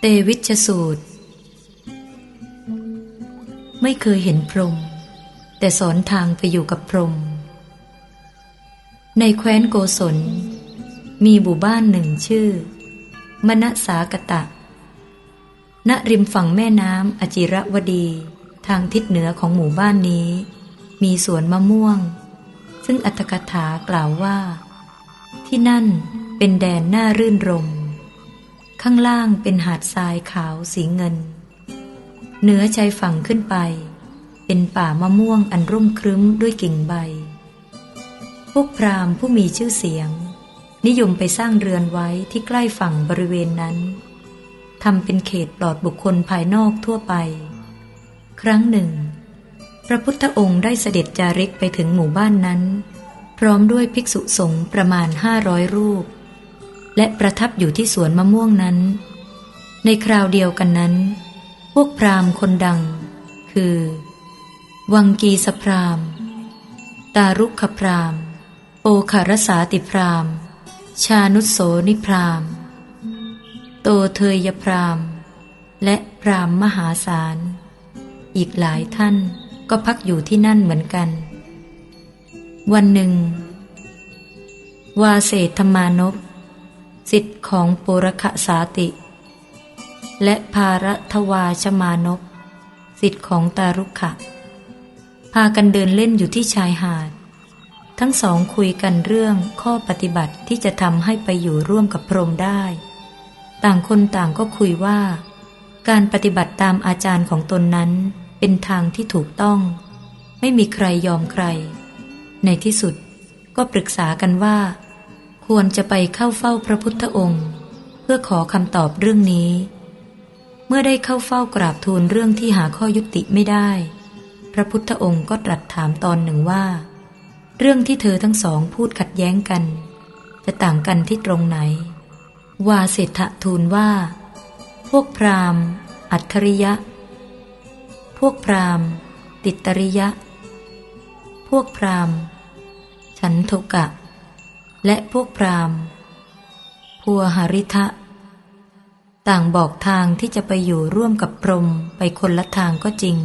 เตวิชสูตร ไม่เคยเห็นพรหมแต่สอนทางไปอยู่กับพรหมในแคว้นโกศล มีหมู่บ้านหนึ่งชื่อ มณสากตะ ณริมฝั่งแม่น้ำอจิรวดี ทางทิศเหนือของหมู่บ้านนี้ มีสวนมะม่วง ซึ่งอัตถกถากล่าวว่า ที่นั่น เป็นแดนน่ารื่นรม ข้างล่างเป็นหาดทรายขาวสีเงิน เหนือชายฝั่งขึ้นไป เป็นป่ามะม่วงอันร่มครึ้มด้วยกิ่งใบ พวกพราหมณ์ผู้มีชื่อเสียง นิยมไปสร้างเรือนไว้ที่ใกล้ฝั่งบริเวณนั้นทำเป็นเขตปลอดบุคคลภายนอกทั่วไป ครั้งหนึ่ง พระพุทธองค์ได้เสด็จจาริกไปถึงหมู่บ้านนั้น พร้อมด้วยภิกษุสงฆ์ประมาณห้าร้อยรูป และประทับอยู่ที่สวนมะม่วงนั้น ในคราวเดียวกันนั้น พวกพราหมณ์คนดัง คือ วังกีสพราหมณ์ ตารุขพราหมณ์ โอคารสาติพราหมณ์ ชานุสโสนิพราหมณ์ โตเทยพราหมณ์ และพราหมณ์มหาศาล อีกหลายท่านก็พักอยู่ที่นั่นเหมือนกัน วันหนึ่ง วาเศธรรมานพ สิทธิ์ของปุรคสาติ และภารทวาชมานพสิทธิ์ของตารุขะ พากันเดินเล่นอยู่ที่ชายหาด ทั้งสองคุยกันเรื่องข้อปฏิบัติที่จะทำให้ไปอยู่ร่วมกับพรหมได้ ต่างคนต่างก็คุยว่า การปฏิบัติตามอาจารย์ของตนนั้นเป็นทางที่ถูกต้อง ไม่มีใครยอมใคร ในที่สุดก็ปรึกษากันว่า ควรจะไปเข้าเฝ้าพระพุทธองค์ เพื่อขอคำตอบเรื่องนี้ เมื่อได้เข้าเฝ้ากราบทูลเรื่องที่หาข้อยุติไม่ได้ พระพุทธองค์ก็ตรัสถามตอนหนึ่งว่า เรื่องที่เธอทั้งสองพูดขัดแย้งกัน จะต่างกันที่ตรงไหน วาเศรษฐทูลว่า พวกพราหมณ์ อัจฉริยะ พวกพราหมณ์ ติตริยะ พวกพราหมณ์ ฉันโทกะ และพวกพราหมณ์พัวหริทะ ต่างบอกทางที่จะไปอยู่ร่วมกับพรหมไปคนละทางก็จริง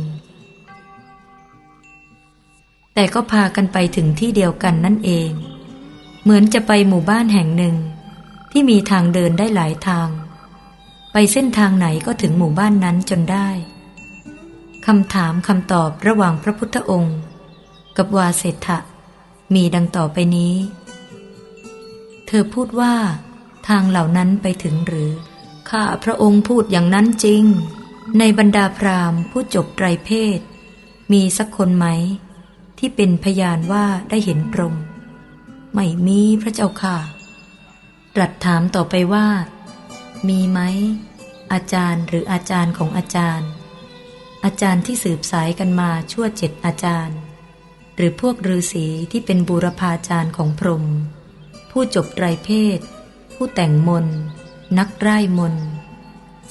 แต่ก็พากันไปถึงที่เดียวกันนั่นเอง เหมือนจะไปหมู่บ้านแห่งหนึ่ง ที่มีทางเดินได้หลายทาง ไปเส้นทางไหนก็ถึงหมู่บ้านนั้นจนได้คำถามคำตอบระหว่างพระพุทธองค์ กับวาเศรษฐะมีดังต่อไปนี้ เธอพูดว่าทางเหล่านั้นไปถึงหรือ ข้าพระองค์พูดอย่างนั้นจริง ในบรรดาพราหมณ์ผู้จบไตรเพศ มีสักคนไหม ที่เป็นพยานว่าได้เห็นพรหมไม่มีพระเจ้าค่ะ ตรัสถามต่อไปว่า มีไหม อาจารย์หรืออาจารย์ของอาจารย์ อาจารย์ที่สืบสายกันมาชั่วเจ็ดอาจารย์ หรือพวกฤาษีที่เป็นบูรพาจารย์ของพรหม ผู้จบไตรเพศ ผู้แต่งมน นักไร้มน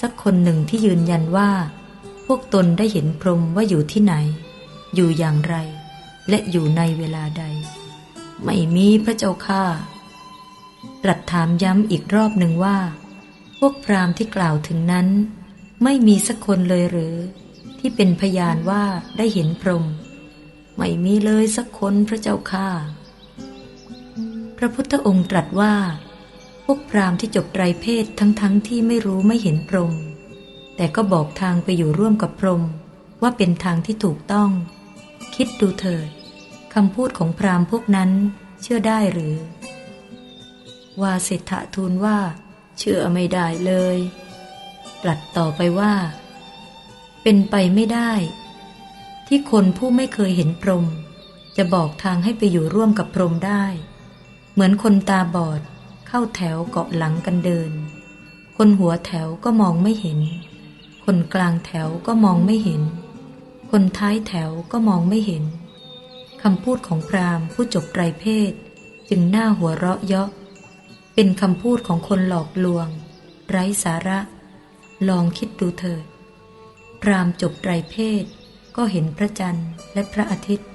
สักคนหนึ่งที่ยืนยันว่า พวกตนได้เห็นพรหมว่าอยู่ที่ไหน อยู่อย่างไร และอยู่ในเวลาใด ไม่มีพระเจ้าค่าตรัสถามย้ำอีกรอบหนึ่งว่า พวกพราหมณ์ที่กล่าวถึงนั้น ไม่มีสักคนเลยหรือ ที่เป็นพยานว่าได้เห็นพรหมไม่มีเลยสักคนพระเจ้าค่า ระพุทธองค์ตรัสว่า พวกพราหมณ์ที่จบไตรเพศทั้งๆทที่ไม่รู้ไม่เห็นพรหมแต่ก็บอกทางไปอยู่ร่วมกับพรหมว่าเป็นทางที่ถูกต้อง คิดดูเถิดคำพูดของพราหมณ์พวกนั้นเชื่อได้หรือ วาเศรษฐทูลว่า เชื่อไม่ได้เลย ตรัสต่อไปว่า เป็นไปไม่ได้ ที่คนผู้ไม่เคยเห็นพรหมจะบอกทางให้ไปอยู่ร่วมกับพรหมได้ เหมือนคนตาบอด เข้าแถวเกาะหลังกันเดิน คนหัวแถวก็มองไม่เห็น คนกลางแถวก็มองไม่เห็น คนท้ายแถวก็มองไม่เห็นคำพูดของพราหมณ์ผู้จบไตรเพศ จึงหน่าหัวเราะเยาะ เป็นคำพูดของคนหลอกลวง ไร้สาระ ลองคิดดูเถิด พราหมณ์จบไตรเพศ ก็เห็นพระจันทร์และพระอาทิตย์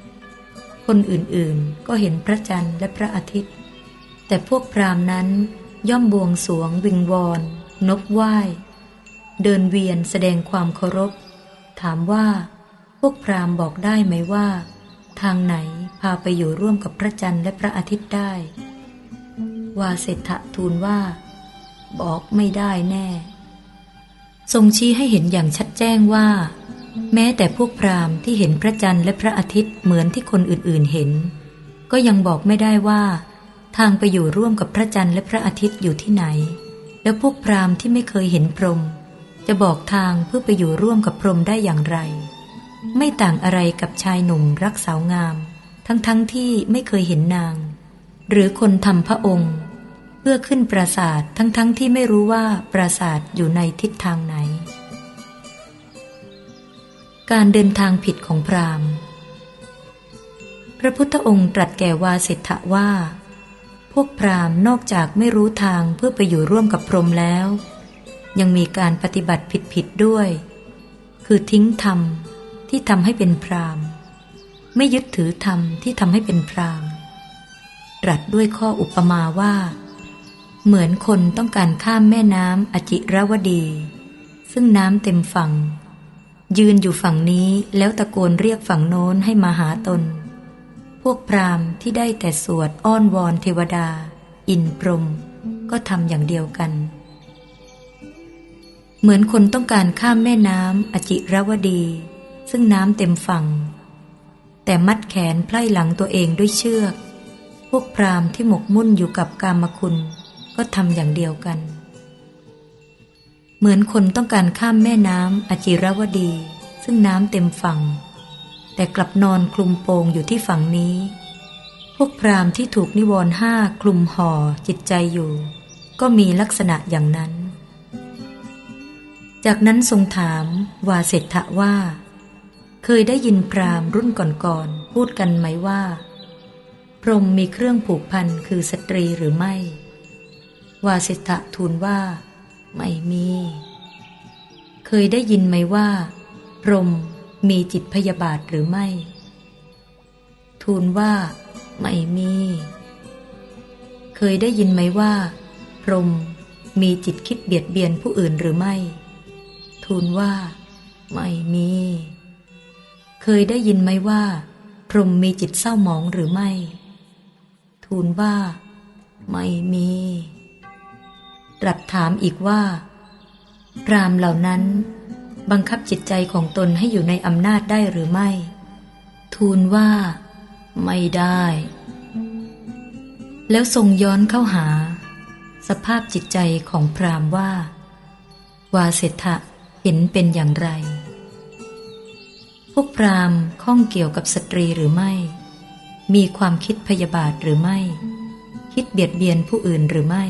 คนอื่นๆก็เห็นพระจันทร์และพระอาทิตย์ แต่พวกพราหมณ์นั้นย่อมบวงสวงวิงวอนนบไหว้ เดินเวียนแสดงความเคารพ ถามว่า พวกพราหมณ์บอกได้ไหมว่า ทางไหนพาไปอยู่ร่วมกับพระจันทร์และพระอาทิตย์ได้ วาเสถะทูลว่า บอกไม่ได้แน่ ทรงชี้ให้เห็นอย่างชัดแจ้งว่า แม้แต่พวกพราหมณ์ที่เห็นพระจันทร์และพระอาทิตย์เหมือนที่คนอื่นๆเห็น ก็ยังบอกไม่ได้ว่า ทางไปอยู่ร่วมกับพระจันทร์และพระอาทิตย์อยู่ที่ไหน แล้วพวกพราหมณ์ที่ไม่เคยเห็นพรหมจะบอกทางเพื่อไปอยู่ร่วมกับพรหมได้อย่างไร ไม่ต่างอะไรกับชายหนุ่มรักสาวงาม ทั้งๆทที่ไม่เคยเห็นนาง หรือคนทำพระองค์ เพื่อขึ้นปราสาททั้งๆทที่ไม่รู้ว่าปราสาทอยู่ในทิศทางไหน การเดินทางผิดของพราหมณ์ พระพุทธองค์ตรัสแก่วาสิทธะว่า วกพราหมณ์นอกจากไม่รู้ทางเพื่อไปอยู่ร่วมกับพรหมแล้ว ยังมีการปฏิบัติผิดๆด้วย คือทิ้งธรรมที่ทำให้เป็นพราหมณ์ ไม่ยึดถือธรรมที่ทำให้เป็นพราหมณ์ตรัสด้วยข้ออุปมาว่า เหมือนคนต้องการข้ามแม่น้ำอจิรวดี ซึ่งน้ำเต็มฝั่ง ยืนอยู่ฝั่งนี้แล้วตะโกนเรียกฝั่งโน้นให้มาหาตน วกพราหมณ์ที่ได้แต่สวดอ้อนวอนเทวดา อินพรหมก็ทำอย่างเดียวกัน เหมือนคนต้องการข้ามแม่น้ำอจิรวดี ซึ่งน้ำเต็มฝั่ง แต่มัดแขนไพล่หลังตัวเองด้วยเชือก พวกพราหมณ์ที่หมกมุ่นอยู่กับกามคุณ ก็ทำอย่างเดียวกัน เหมือนคนต้องการข้ามแม่น้ำอจิรวดี ซึ่งน้ำเต็มฝั่ง แต่กลับนอนคลุมโปงอยู่ที่ฝั่งนี้ พวกพราหมณ์ที่ถูกนิวรณ์ห้าคลุมห่อจิตใจอยู่ ก็มีลักษณะอย่างนั้น จากนั้นทรงถามวาเสถะว่า เคยได้ยินพราหมณ์รุ่นก่อนๆพูดกันไหมว่า พรหมมีเครื่องผูกพันคือสตรีหรือไม่ วาสิทธะทูลว่า ไม่มี เคยได้ยินไหมว่า พรหม มีจิตพยาบาทหรือไม่ ทูลว่า ไม่มี เคยได้ยินไหมว่า พรหมมีจิตคิดเบียดเบียนผู้อื่นหรือไม่ ทูลว่า ไม่มี เคยได้ยินไหมว่า พรหมมีจิตเศร้าหมองหรือไม่ ทูลว่า ไม่มีตรัสถามอีกว่า พรามเหล่านั้น บังคับจิตใจของตนให้อยู่ในอำนาจได้หรือไม่ ทูลว่า ไม่ได้ แล้วทรงย้อนเข้าหา สภาพจิตใจของพรามว่า วาเสถะเห็นเป็นอย่างไร พวกพรามข้องเกี่ยวกับสตรีหรือไม่ มีความคิดพยาบาทหรือไม่ คิดเบียดเบียนผู้อื่นหรือไม่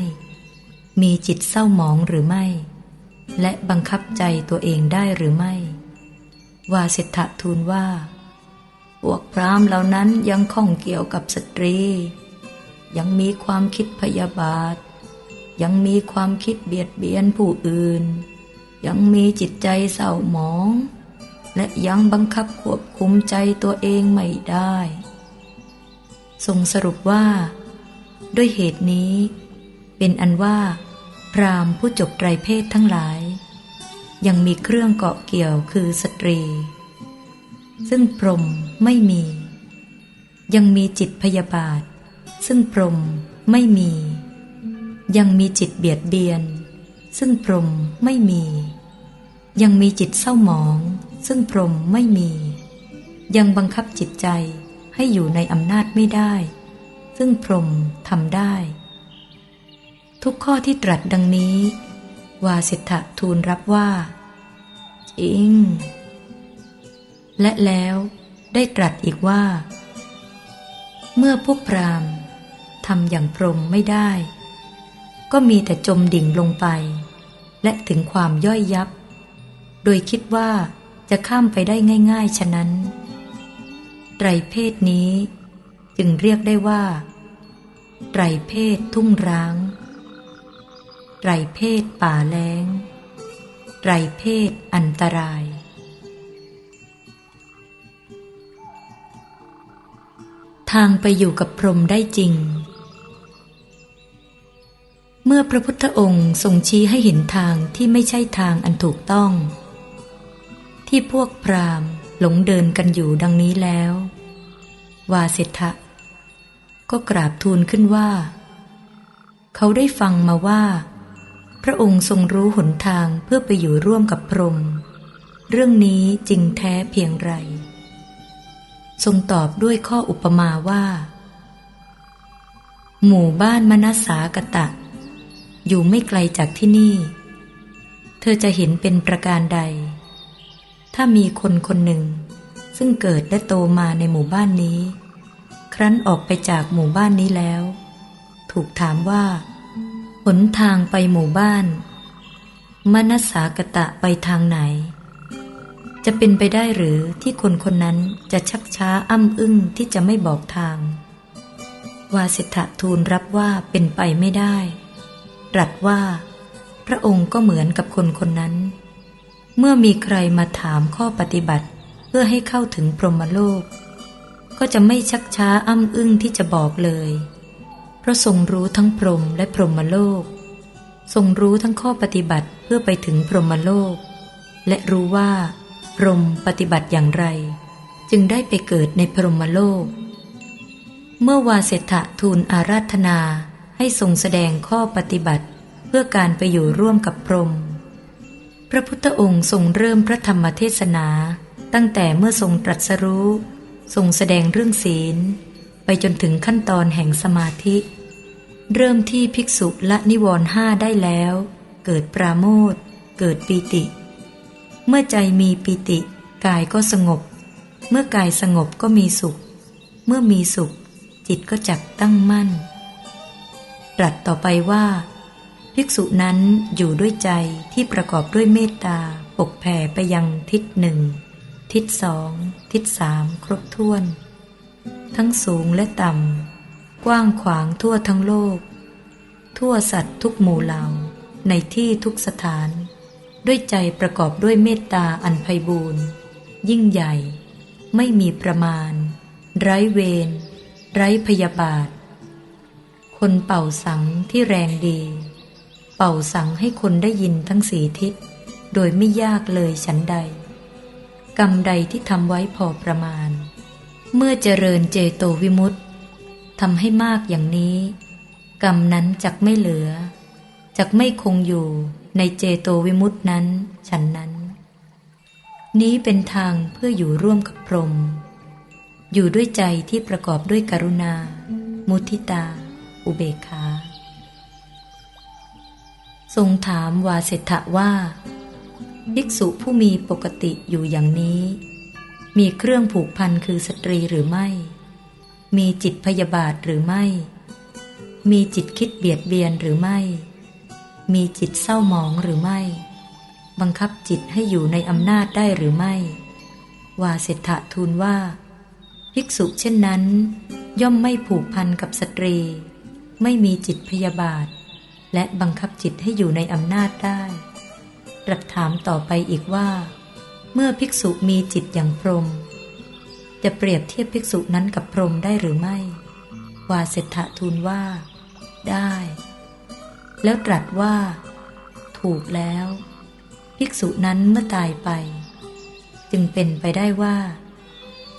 มีจิตเศร้าหมองหรือไม่ และบังคับใจตัวเองได้หรือไม่ วาสิทธะทูลว่า พวกพรามเหล่านั้นยังข้องเกี่ยวกับสตรี ยังมีความคิดพยาบาท ยังมีความคิดเบียดเบียนผู้อื่น ยังมีจิตใจเศร้าหมอง และยังบังคับควบคุมใจตัวเองไม่ได้ทรงสรุปว่า ด้วยเหตุนี้ เป็นอันว่า พรามผู้จบไตรเพศทั้งหลาย ยังมีเครื่องเกาะเกี่ยวคือสตรี ซึ่งพรหมไม่มี ยังมีจิตพยาบาท ซึ่งพรหมไม่มี ยังมีจิตเบียดเบียน ซึ่งพรหมไม่มี ยังมีจิตเศร้าหมอง ซึ่งพรหมไม่มี ยังบังคับจิตใจให้อยู่ในอำนาจไม่ได้ ซึ่งพรหมทำได้ ทุกข้อที่ตรัสดังนี้ วาสิทธะทูลรับว่าจริง และแล้วได้ตรัสอีกว่า เมื่อพวกพราหมณ์ทำอย่างพรหมไม่ได้ ก็มีแต่จมดิ่งลงไป และถึงความย่อยยับ โดยคิดว่าจะข้ามไปได้ง่าย ๆ ฉะนั้น ไตรเพศนี้จึงเรียกได้ว่า ไตรเพศทุ่งร้าง ไรเพศป่าแล้ง ไรเพศอันตราย ทางไปอยู่กับพรมได้จริง เมื่อพระพุทธองค์ทรงชี้ให้เห็นทางที่ไม่ใช่ทางอันถูกต้อง ที่พวกพราหมณ์หลงเดินกันอยู่ดังนี้แล้ว วาเสถะก็กราบทูลขึ้นว่า เขาได้ฟังมาว่า พระองค์ทรงรู้หนทางเพื่อไปอยู่ร่วมกับพรหมเรื่องนี้จริงแท้เพียงไร ทรงตอบด้วยข้ออุปมาว่า หมู่บ้านมนัสสากตะ อยู่ไม่ไกลจากที่นี่ เธอจะเห็นเป็นประการใด ถ้ามีคนคนหนึ่ง ซึ่งเกิดและโตมาในหมู่บ้านนี้ ครั้นออกไปจากหมู่บ้านนี้แล้ว ถูกถามว่า นทางไปหมู่บ้าน มนสากตะไปทางไหน จะเป็นไปได้หรือที่คนคนนั้นจะชักช้าอ้ำอึ้งที่จะไม่บอกทาง วาสิทธทูลรับว่าเป็นไปไม่ได้ตรัสว่า พระองค์ก็เหมือนกับคนคนนั้น เมื่อมีใครมาถามข้อปฏิบัติเพื่อให้เข้าถึงพรหมโลก ก็จะไม่ชักช้าอ้ำอึ้งที่จะบอกเลย ราะทรงรู้ทั้งพรหมและพรหมโลก ทรงรู้ทั้งข้อปฏิบัติเพื่อไปถึงพรหมโลก และรู้ว่าพรหมปฏิบัติอย่างไร จึงได้ไปเกิดในพรหมโลก เมื่อวาเสถะทูลอาราธนาให้ทรงแสดงข้อปฏิบัติเพื่อการไปอยู่ร่วมกับพรหมพระพุทธองค์ทรงเริ่มพระธรรมเทศนา ตั้งแต่เมื่อทรงตรัสรู้ ทรงแสดงเรื่องศีล ไปจนถึงขั้นตอนแห่งสมาธิ เริ่มที่ภิกษุละนิวรณ์ห้าได้แล้ว เกิดปราโมทเกิดปีติ เมื่อใจมีปีติ กายก็สงบ เมื่อกายสงบก็มีสุข เมื่อมีสุข จิตก็จักตั้งมั่น ตรัสต่อไปว่า ภิกษุนั้นอยู่ด้วยใจที่ประกอบด้วยเมตตาปกแผ่ไปยังทิศหนึ่ง ทิศสอง ทิศสามครบถ้วน ทั้งสูงและต่ำ กว้างขวางทั่วทั้งโลก ทั่วสัตว์ทุกหมู่เหล่า ในที่ทุกสถาน ด้วยใจประกอบด้วยเมตตาอันไพบูรณ์ยิ่งใหญ่ ไม่มีประมาณ ไร้เวร ไร้พยาบาท คนเป่าสังที่แรงดี เป่าสังให้คนได้ยินทั้งสีทิศ โดยไม่ยากเลยฉันใด กรรมใดที่ทำไว้พอประมาณ เมื่อเจริญเจโตวิมุตติ ทำให้มากอย่างนี้ กรรมนั้นจักไม่เหลือจักไม่คงอยู่ในเจโตวิมุตินั้น ฉันนั้น นี้เป็นทางเพื่ออยู่ร่วมกับพรหมอยู่ด้วยใจที่ประกอบด้วยกรุณา มุทิตา อุเบกขา ทรงถามวาเสถะว่าภิกษุผู้มีปกติอยู่อย่างนี้ มีเครื่องผูกพันคือสตรีหรือไม่ มีจิตพยาบาทหรือไม่ มีจิตคิดเบียดเบียนหรือไม่ มีจิตเศร้าหมองหรือไม่ บังคับจิตให้อยู่ในอำนาจได้หรือไม่ วาเสถะทูลว่า ภิกษุเช่นนั้น ย่อมไม่ผูกพันกับสตรี ไม่มีจิตพยาบาท และบังคับจิตให้อยู่ในอำนาจได้ตรัสถามต่อไปอีกว่า เมื่อภิกษุมีจิตอย่างพรหม จะเปรียบเทียบภิกษุนั้นกับพรหมได้หรือไม่ วาเสถะทูลว่า ได้ แล้วตรัสว่า ถูกแล้ว ภิกษุนั้นเมื่อตายไป จึงเป็นไปได้ว่า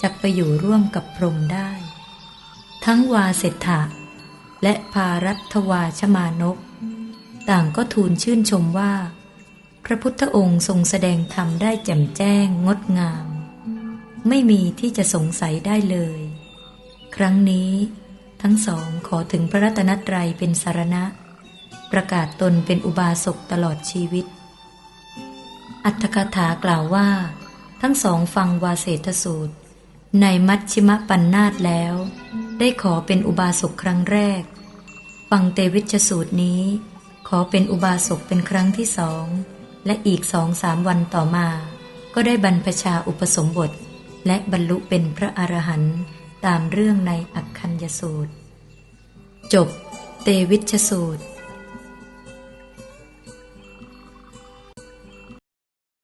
จะไปอยู่ร่วมกับพรหมได้ ทั้งวาเสถะและภารัตวาชมานก ต่างก็ทูลชื่นชมว่า พระพุทธองค์ทรงแสดงธรรมได้แจ่มแจ้งงดงาม ไม่มีที่จะสงสัยได้เลย ครั้งนี้ทั้งสองขอถึงพระรัตนตรัยเป็นสารณะ ประกาศตนเป็นอุบาสกตลอดชีวิต อัตถกถากล่าวว่า ทั้งสองฟังวาเสทสูตร ในมัชชิมปัญนาตแล้ว ได้ขอเป็นอุบาสกครั้งแรก ฟังเตวิชสูตรนี้ ขอเป็นอุบาสกเป็นครั้งที่สอง และอีกสองสามวันต่อมา ก็ได้บรรพชาอุปสมบท และบรรลุเป็นพระอรหันต์ตามเรื่องในอักคัญยสูตร จบ เตวิชสูตร